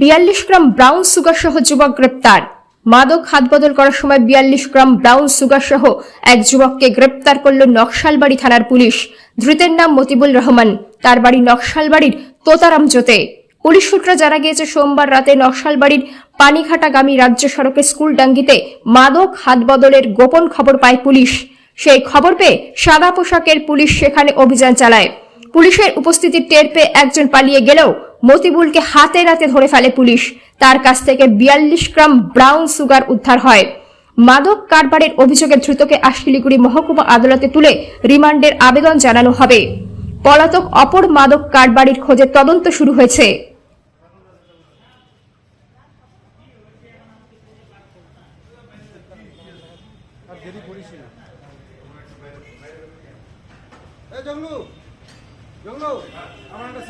বিয়াল্লিশ gram brown sugar সহ যুবক গ্রেপ্তার। মাদক হাত বদল করার সময় বিয়াল্লিশ গ্রাম ব্রাউন সুগার সহ এক যুবককে গ্রেপ্তার করল নকশালবাড়ি থানার পুলিশ। ধৃতের নাম মতিবুল রহমান। তার বাড়ি নকশালবাড়ির তোতারাম জোতে। পুলিশ সূত্রে জানা গিয়েছে, সোমবার রাতে নকশালবাড়ির পানিঘাটাগামী রাজ্য সড়কে স্কুল ডাঙ্গিতে মাদক হাত বদলের গোপন খবর পায় পুলিশ। সেই খবর পেয়ে সাদা পোশাকের পুলিশ সেখানে অভিযান চালায়। পুলিশের উপস্থিতি টের পেয়ে একজন পালিয়ে গেলেও মতিবুলকে হাতে নাতে ধরে ফেলে পুলিশ। তার কাছ থেকে বিয়াল্লিশ গ্রাম ব্রাউন সুগার উদ্ধার হয়। মাদক কারবারের অভিযোগে ধৃতকে আশিলিগুড়ি মহকুমা আদালতে তুলে রিমান্ডের আবেদন জানানো হবে। পলাতক অপর মাদক কারবারির খোঁজে তদন্ত শুরু হয়েছে। আমার একটা